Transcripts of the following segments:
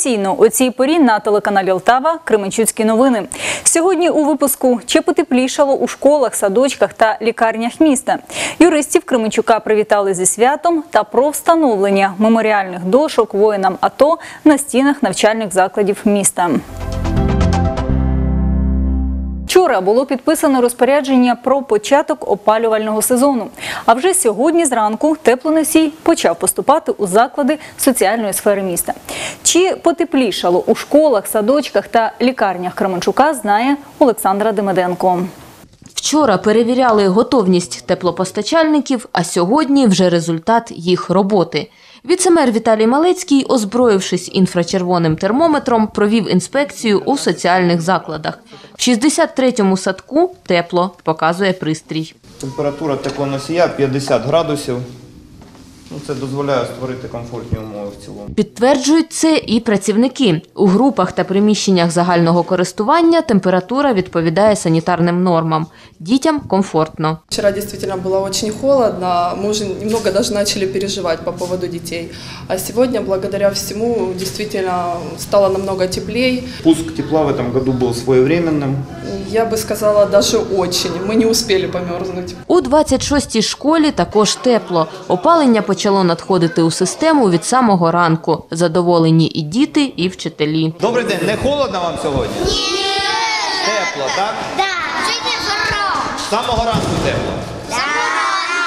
Традиційно у цій порі на телеканалі Олтава Кременчуцькі новини. Сьогодні у випуску чи потеплішало у школах, садочках та лікарнях міста. Юристів Кременчука привітали зі святом та про встановлення меморіальних дошок воїнам АТО на стінах навчальних закладів міста. Вчора було підписано розпорядження про початок опалювального сезону. А вже сьогодні зранку теплоносій почав поступати у заклади соціальної сфери міста. Чи потеплішало у школах, садочках та лікарнях Кременчука, знає Олександра Демиденко. Вчора перевіряли готовність теплопостачальників, а сьогодні вже результат їх роботи. Віцемер Віталій Малецький, озброївшись інфрачервоним термометром, провів інспекцію у соціальних закладах. В 63-му садку тепло, показує пристрій. Температура теплоносія 50 градусів. Ну, це дозволяє створити комфортні умови в цілому. Підтверджують це і працівники. У групах та приміщеннях загального користування температура відповідає санітарним нормам. Дітям комфортно. Вчера действительно было очень холодно, мы уже немного даже начали переживать по поводу детей. А сегодня, благодаря всему, действительно стало намного теплее. Пуск тепла в этом году был своевременным. Я бы сказала, даже очень. Мы не успели померзнуть. У 26-й школі також тепло. Опалення почало надходити у систему від самого ранку. Задоволені і діти, і вчителі. Добрий день, не холодно вам сьогодні? Ні. Тепло, так? Да. З самого ранку тепло.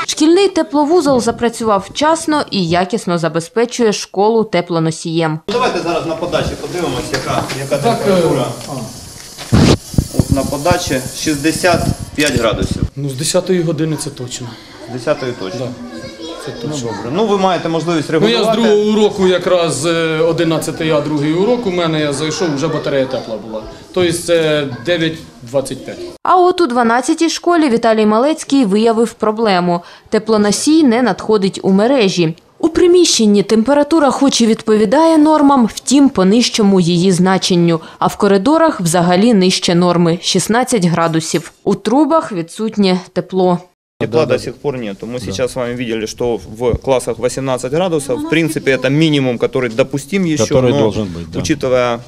Шкільний тепловузол запрацював вчасно і якісно забезпечує школу теплоносієм. Ну, Давайте зараз на подачі подивимося, яка, яка температура. От на подачі 65 градусів. Ну, з 10-ї години це точно. З 10-ї точно. Да. Це Ну, точно. добре. Ну, ви маєте можливість Ну, я з другого уроку, якраз 11 а другий урок у мене я зайшов, вже батарея тепла була. Тобто це 9.25. А от у 12-й школі Віталій Малецький виявив проблему. Теплоносій не надходить у мережі. У приміщенні температура хоч і відповідає нормам, втім по нижчому її значенню, а в коридорах взагалі нижче норми – 16 градусів. У трубах відсутнє тепло. Тепла до сих пор нет. Мы сейчас с вами видели, что в классах 18 градусов. В принципе, это минимум, который допустим еще. Который но должен быть, да. Учитывая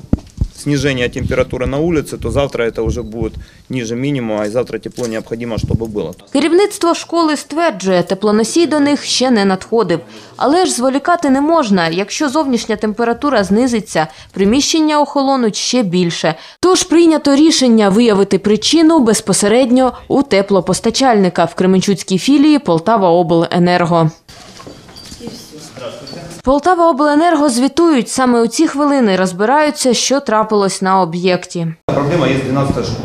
снижение температуры на улице, то завтра это уже будет ниже минимума, и завтра тепло необходимо, чтобы было. Керівництво школи стверджує, теплоносій до них ще не надходив. Але ж зволікати не можна. Якщо зовнішня температура знизиться, приміщення охолонуть ще більше. Тож прийнято рішення виявити причину безпосередньо у теплопостачальника в Кременчуцькій філії Полтава Обленерго. Полтава Обленерго звітують саме у ці хвилини розбираються, що трапилось на об'єкті. Проблема є з 12 школи.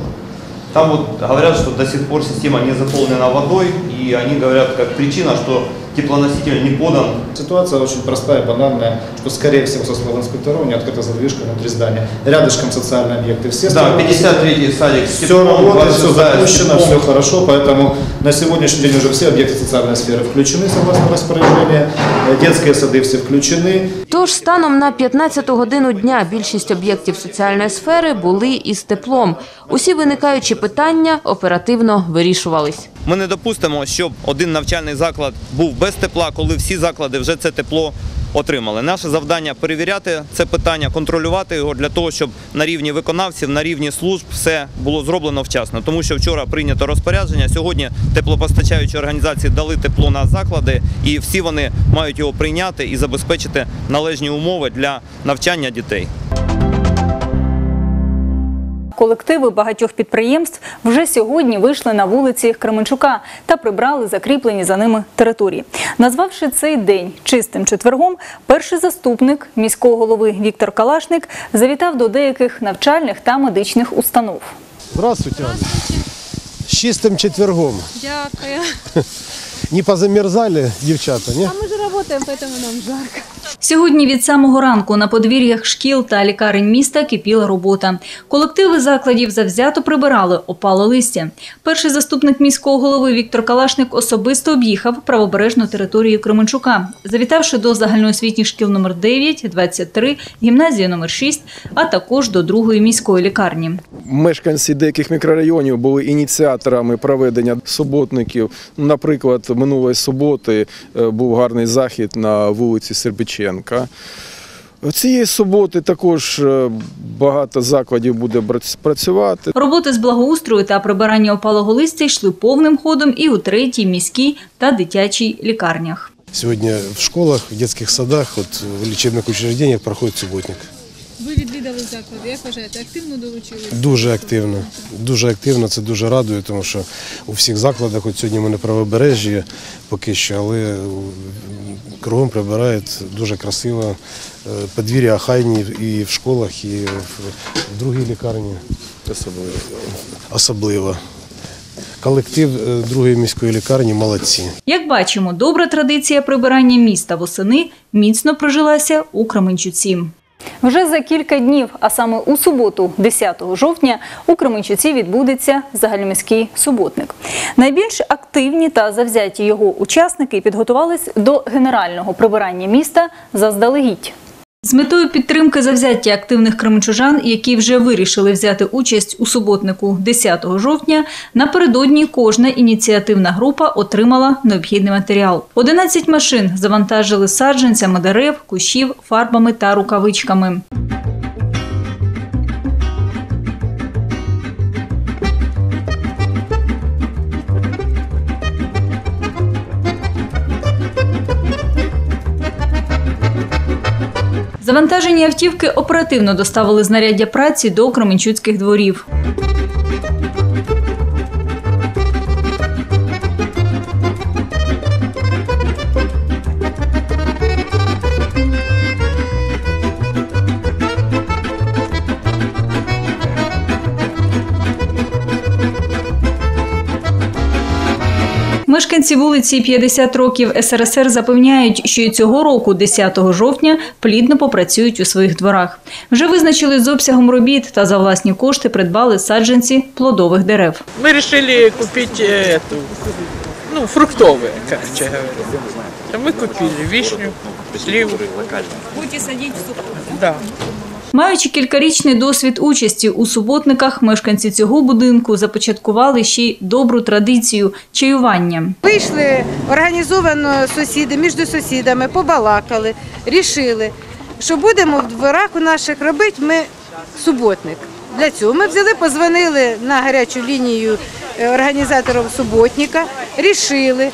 Там вот говорят, что до сих пор система не заполнена водой, и они говорят как причина, что теплоноситель не подан Ситуация очень простая, банальная, что скорее всего со слов инспекторов не открыта задвижка внутри здания. Рядышком социальные объекты. Все Да, остальные- 53 садик с Все теплом, работает, все 26-я с запущено, теплом. все хорошо, поэтому на сегодняшний день уже все объекты социальной сферы включены согласно распоряжению, Э, детские сады все включены. Тож станом на 15 годину дня більшість об'єктів соціальної сфери були із теплом. Усі виникаючі питання оперативно вирішувались. Ми не допустимо, щоб один навчальний заклад був без тепла, коли всі заклади вже це тепло отримали. Наше завдання перевіряти це питання, контролювати його для того, щоб на рівні виконавців, на рівні служб все було зроблено вчасно. Тому що вчора прийнято розпорядження. Сьогодні теплопостачаючі організації дали тепло на заклади, і всі вони мають його прийняти і забезпечити належні умови для навчання дітей. Колективи багатьох підприємств вже сьогодні вийшли на вулиці Кременчука та прибрали закріплені за ними території. Назвавши цей день чистим четвергом, перший заступник міського голови Віктор Калашник завітав до деяких навчальних та медичних установ. Здравствуйте, Аня. С чистым четвергом. Дякую. Не позамерзали, девчата, не? А ми ж працюємо, тому нам жарко. Сьогодні від самого ранку на подвір'ях шкіл та лікарень міста кипіла робота. Колективи закладів завзято прибирали опале листя. Перший заступник міського голови Віктор Калашник особисто об'їхав правобережну територію Кременчука, завітавши до загальноосвітніх шкіл номер 9, 23, гімназії номер 6, а також до другої міської лікарні. Мешканці деяких мікрорайонів були ініціаторами проведення суботників. Наприклад, минулої суботи е, був гарний захід на вулиці Сербиченка. Цієї суботи також е, багато закладів буде працювати. Роботи з благоустрою та прибирання опалого листя йшли повним ходом і у третій міській та дитячій лікарнях. Сьогодні в школах, в дитячих садах, от в лічебних учреждениях проходить субботник. Ви відвідали заклади. Як вважаєте, активно долучилися? Дуже активно. Дуже активно, це дуже радує, тому що у всіх закладах, от сьогодні ми на правобережжі поки що, але кругом прибирають дуже красиво. Е, Подвір'я охайні і в школах, і в, в другій лікарні. Особливо. Особливо. Колектив е, другої міської лікарні молодці. Як бачимо, добра традиція прибирання міста восени міцно прожилася у Кременчуці. Вже за кілька днів, а саме у суботу, 10 жовтня, у Кременчуці відбудеться загальноміський суботник. Найбільш активні та завзяті його учасники підготувались до генерального прибирання міста заздалегідь. З метою підтримки завзяття активних кримчужан, які вже вирішили взяти участь у суботнику 10 жовтня, напередодні кожна ініціативна група отримала необхідний матеріал. 11 машин завантажили саджанцями дерев, кущів, фарбами та рукавичками. Завантажені автівки оперативно доставили знаряддя праці до Кременчуцьких дворів. Мешканці вулиці 50 років СРСР запевняють, що і цього року, 10 жовтня, плідно попрацюють у своїх дворах. Вже визначили з обсягом робіт та за власні кошти придбали саджанці плодових дерев. Мы решили купить э, эту, ну, фруктовые, короче говоря. А Мы купили вишню, сливу. Будете садить в сухую? Да. Маючи кількарічний досвід участі у суботниках, мешканці цього будинку започаткували ще й добру традицію чаювання. Вийшли організовано сусіди між сусідами, побалакали, рішили, що будемо в дворах у наших робити ми суботник. Для цього ми взяли, позвонили на гарячу лінію е, організаторів суботника, рішили,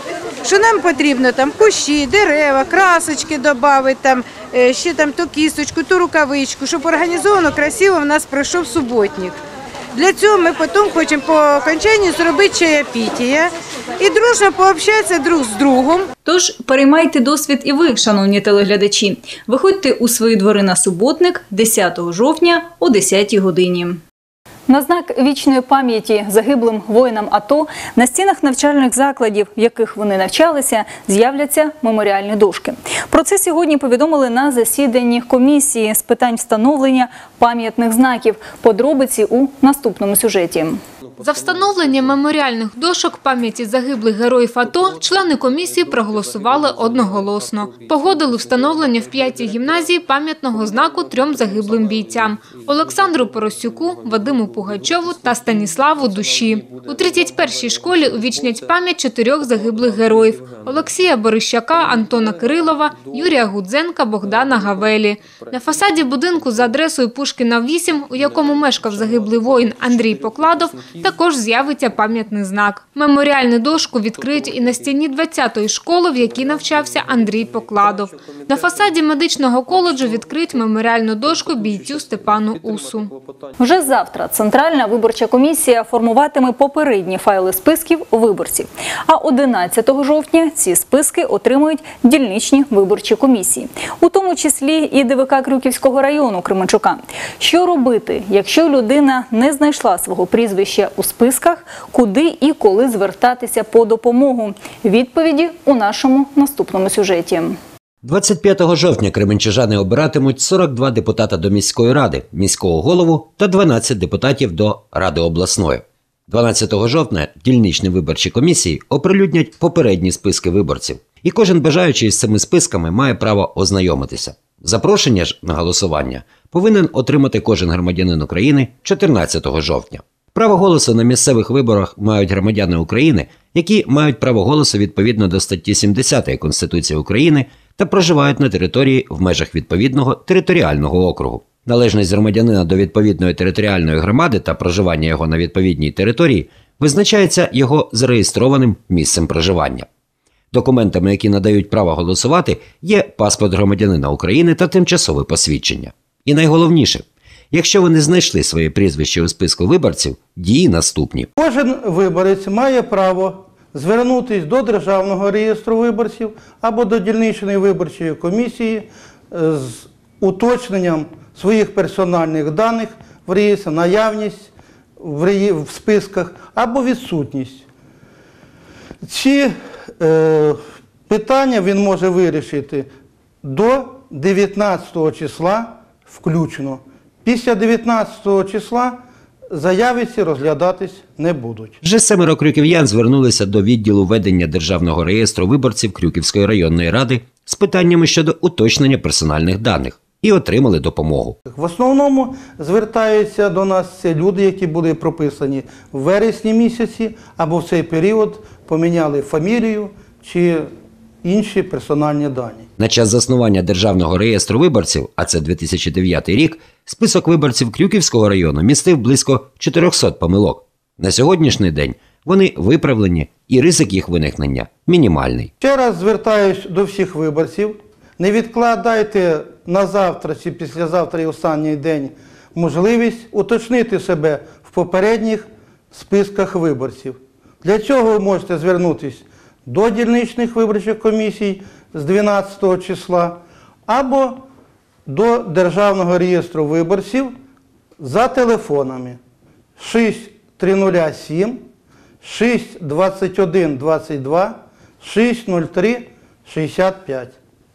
що нам потрібно там кущі, дерева, красочки додати, там, е, ще там то кісточку, то рукавичку, щоб організовано красиво в нас пройшов суботник. Для цього ми потім хочемо по окончанні зробити чаєпітія і дружно пообщатися друг з другом. Тож переймайте досвід і ви, шановні телеглядачі. Виходьте у свої двори на суботник 10 жовтня о 10 годині. На знак вічної пам'яті загиблим воїнам АТО на стінах навчальних закладів, в яких вони навчалися, з'являться меморіальні дошки. Про це сьогодні повідомили на засіданні комісії з питань встановлення пам'ятних знаків. Подробиці у наступному сюжеті. За встановлення меморіальних дошок пам'яті загиблих героїв АТО члени комісії проголосували одноголосно. Погодили встановлення в п'ятій гімназії пам'ятного знаку трьом загиблим бійцям – Олександру Поросюку, Вадиму Пугачову та Станіславу Душі. У 31-й школі увічнять пам'ять чотирьох загиблих героїв – Олексія Борищака, Антона Кирилова, Юрія Гудзенка, Богдана Гавелі. На фасаді будинку за адресою Пушкіна 8, у якому мешкав загиблий воїн Андрій Покладов, також з'явиться пам'ятний знак. Меморіальну дошку відкриють і на стіні 20-ї школи, в якій навчався Андрій Покладов. На фасаді медичного коледжу відкриють меморіальну дошку бійцю Степану Усу. Вже завтра Центральна виборча комісія формуватиме попередні файли списків виборців. А 11 жовтня ці списки отримують дільничні виборчі комісії, у тому числі і ДВК Крюківського району Кременчука. Що робити, якщо людина не знайшла свого прізвища у списках, куди і коли звертатися по допомогу? Відповіді у нашому наступному сюжеті. 25 жовтня кременчужани обиратимуть 42 депутата до міської ради, міського голову та 12 депутатів до ради обласної. 12 жовтня дільничні виборчі комісії оприлюднять попередні списки виборців, і кожен бажаючий з цими списками має право ознайомитися. Запрошення ж на голосування повинен отримати кожен громадянин України 14 жовтня. Право голосу на місцевих виборах мають громадяни України, які мають право голосу відповідно до статті 70 Конституції України та проживають на території в межах відповідного територіального округу. Належність громадянина до відповідної територіальної громади та проживання його на відповідній території визначається його зареєстрованим місцем проживання. Документами, які надають право голосувати, є паспорт громадянина України та тимчасове посвідчення. І найголовніше, якщо ви не знайшли своє прізвище у списку виборців, дії наступні. Кожен виборець має право звернутися до Державного реєстру виборців або до дільничної виборчої комісії е, з уточненням своїх персональних даних в реєстрі, наявність в списках або відсутність. Ці е, питання він може вирішити до 19 числа включно. Після 19 числа заяви ці розглядатись не будуть. Вже семеро крюків'ян звернулися до відділу ведення державного реєстру виборців Крюківської районної ради з питаннями щодо уточнення персональних даних і отримали допомогу. В основному звертаються до нас це люди, які були прописані в вересні місяці або в цей період поміняли фамілію чи інші персональні дані. На час заснування державного реєстру виборців, а це 2009 рік, список виборців Крюківського району містив близько 400 помилок. На сьогоднішній день вони виправлені і ризик їх виникнення мінімальний. Ще раз звертаюсь до всіх виборців. Не відкладайте на завтра чи післязавтра і останній день можливість уточнити себе в попередніх списках виборців. Для цього ви можете звернутися до дільничних виборчих комісій з 12 числа або до Державного реєстру виборців за телефонами 6307 621 22 603 65.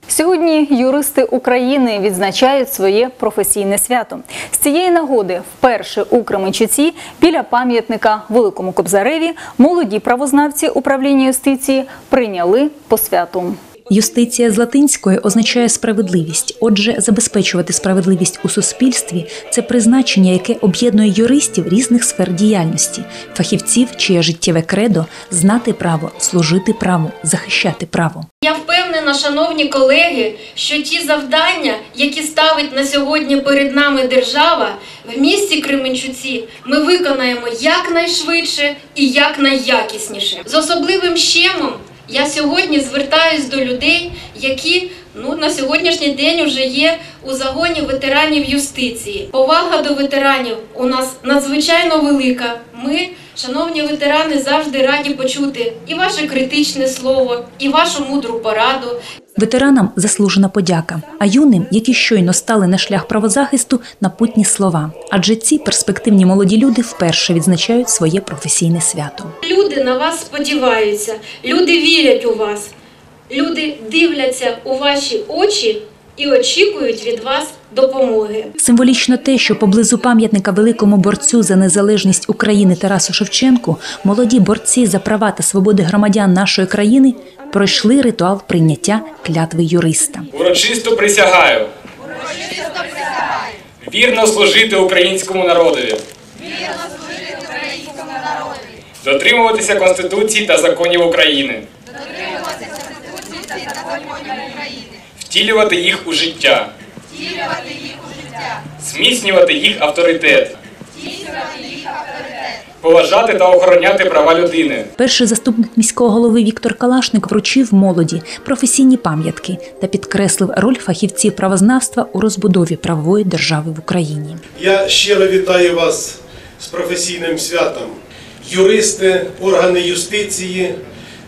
Сьогодні юристи України відзначають своє професійне свято. З цієї нагоди вперше у Кременчуці біля пам'ятника Великому Кобзареві молоді правознавці управління юстиції прийняли посвяту. Юстиція з латинської означає справедливість. Отже, забезпечувати справедливість у суспільстві це призначення, яке об'єднує юристів різних сфер діяльності, фахівців, чиє життєве кредо знати право, служити праву, захищати право. Я впевнена, шановні колеги, що ті завдання, які ставить на сьогодні перед нами держава, в місті Кременчуці ми виконаємо якнайшвидше і якнайякісніше. З особливим щемом я сьогодні звертаюсь до людей, які ну, на сьогоднішній день вже є у загоні ветеранів юстиції. Повага до ветеранів у нас надзвичайно велика. Ми, шановні ветерани, завжди раді почути і ваше критичне слово, і вашу мудру пораду. Ветеранам заслужена подяка, а юним, які щойно стали на шлях правозахисту, напутні слова. Адже ці перспективні молоді люди вперше відзначають своє професійне свято. Люди на вас сподіваються, люди вірять у вас, люди дивляться у ваші очі і очікують від вас допомоги. Символічно те, що поблизу пам'ятника великому борцю за незалежність України Тарасу Шевченку молоді борці за права та свободи громадян нашої країни пройшли ритуал прийняття клятви юриста. Урочисто присягаю. Вірно служити українському народові. Дотримуватися Конституції та законів України. Втілювати їх у життя. Зміцнювати їх авторитет. Поважати та охороняти права людини. Перший заступник міського голови Віктор Калашник вручив молоді професійні пам'ятки та підкреслив роль фахівців правознавства у розбудові правової держави в Україні. Я щиро вітаю вас з професійним святом. Юристи, органи юстиції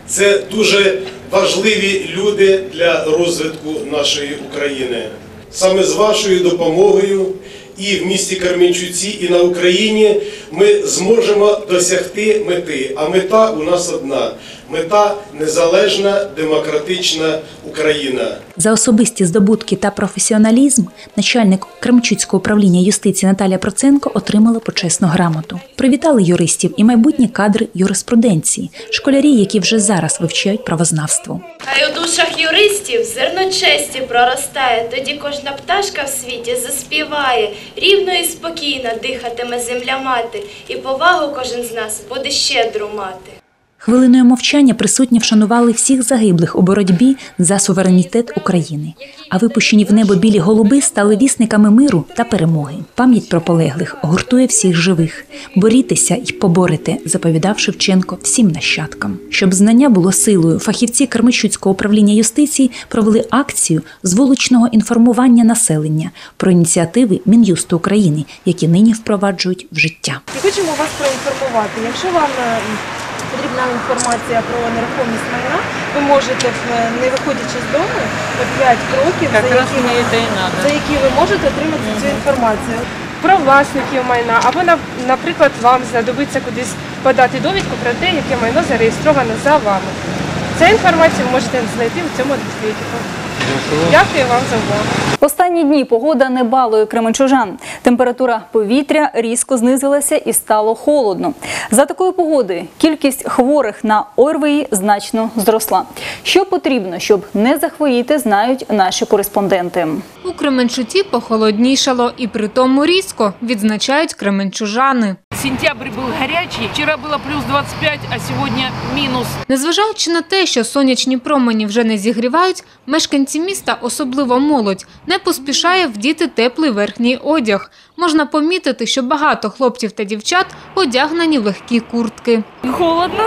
це дуже важливі люди для розвитку нашої України. Саме з вашою допомогою і в місті Кармінчуці, і на Україні ми зможемо досягти мети. А мета у нас одна мета незалежна демократична Україна. За особисті здобутки та професіоналізм начальник Кремчуцького управління юстиції Наталія Проценко отримала почесну грамоту. Привітали юристів і майбутні кадри юриспруденції, школярі, які вже зараз вивчають правознавство. Хай у душах юристів зерно честі проростає, тоді кожна пташка в світі заспіває, рівно і спокійно дихатиме земля мати, і повагу кожен з нас буде щедро мати. Хвилиною мовчання присутні вшанували всіх загиблих у боротьбі за суверенітет України. А випущені в небо білі голуби стали вісниками миру та перемоги. Пам'ять про полеглих гуртує всіх живих. Борітеся й поборете, заповідав Шевченко всім нащадкам. Щоб знання було силою, фахівці Кермичуцького управління юстиції провели акцію з вуличного інформування населення про ініціативи Мін'юсту України, які нині впроваджують в життя. І хочемо вас проінформувати. Якщо вам е, потрібна інформація про нерухомість майна, ви можете, е, не виходячи з дому, 5 кроків, за які, надо. за які ви можете отримати цю інформацію. Про власників майна, або, наприклад, вам знадобиться кудись подати довідку про те, яке майно зареєстровано за вами. Цю інформацію ви можете знайти в цьому досвідку. Дякую вам за увагу. Останні дні погода не балує кременчужан. Температура повітря різко знизилася і стало холодно. За такої погоди кількість хворих на ОРВІ значно зросла. Що потрібно, щоб не захворіти, знають наші кореспонденти. У Кременчуці похолоднішало і при тому різко, відзначають кременчужани. Сентябрь був гарячий. Вчора було плюс 25, а сьогодні мінус. Незважаючи на те, що сонячні промені вже не зігрівають, мешканці міста, особливо молодь, не поспішає вдіти теплий верхній одяг. Можна помітити, що багато хлопців та дівчат одягнені в легкі куртки. Холодно.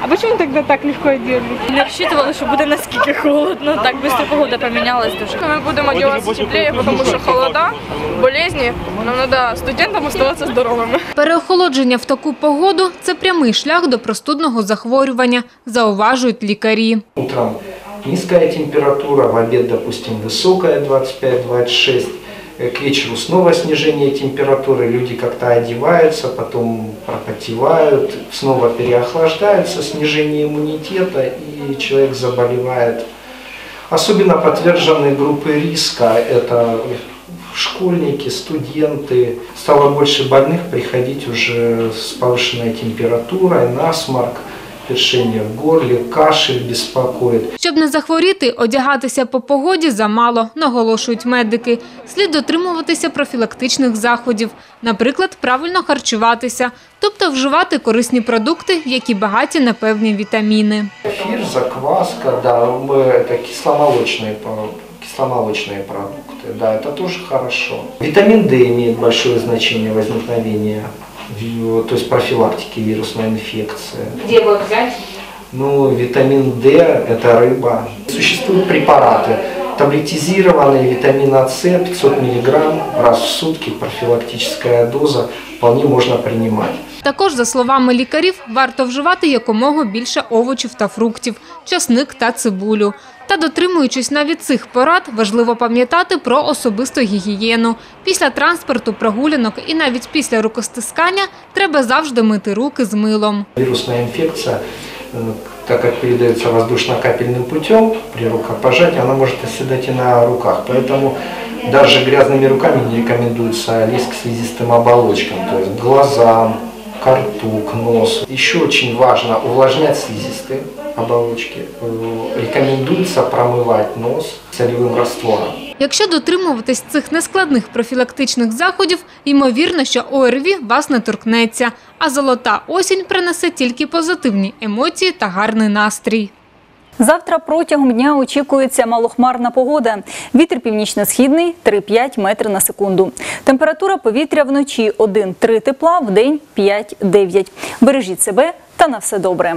А почему тогда так легко одели? Не рассчитывала, что будет насколько холодно. Так быстро погода поменялась даже. Мы будем одеваться теплее, потому что холода, болезни. Нам надо студентам оставаться здоровыми. Переохолодження в таку погоду – це прямий шлях до простудного захворювання, зауважують лікарі. Утром низкая температура, в обед, допустим, высокая 25-26. Э, К вечеру снова снижение температуры, люди как-то одеваются, потом пропотевают, снова переохлаждаются, снижение иммунитета и человек заболевает. Особенно подтвержденные группы риска – это школьники, студенты. Стало больше больных приходить уже с повышенной температурой, насморк, першение в горле, кашель беспокоит. Щоб не захворіти, одягатися по погоді замало, наголошують медики. Слід дотримуватися профілактичних заходів, наприклад, правильно харчуватися, тобто вживати корисні продукти, які багаті на певні вітаміни. Эфир, закваска, да, мы, это кисломолочные, по- кисломолочные продукты, да, это тоже хорошо. Витамин D имеет большое значение возникновения, ви- то есть профилактики вирусной инфекции. Де його взяти? Ну, витамин D – это рыба. Существуют препараты, таблетизированные витамина С 500 мг раз в сутки, профилактическая доза, вполне можно принимать. Також, за словами лікарів, варто вживати якомога більше овочів та фруктів, часник та цибулю. Та дотримуючись навіть цих порад, важливо пам'ятати про особисту гігієну. Після транспорту, прогулянок і навіть після рукостискання треба завжди мити руки з милом. Вирусная инфекция, э, так как передается воздушно-капельным путем, при рукопожатии она может оседать и на руках. Поэтому даже грязными руками не рекомендуется лезть к слизистым оболочкам, то есть к глазам, к рту, к носу. Еще очень важно увлажнять слизистые оболочки. Э, Рекомендуется промывать нос солевым раствором. Якщо дотримуватись цих нескладних профілактичних заходів, ймовірно, що ОРВІ вас не торкнеться, а золота осінь принесе тільки позитивні емоції та гарний настрій. Завтра протягом дня очікується малохмарна погода. Вітер північно-східний 3-5 метри на секунду. Температура повітря вночі 1-3 тепла, вдень 5-9. Бережіть себе та на все добре.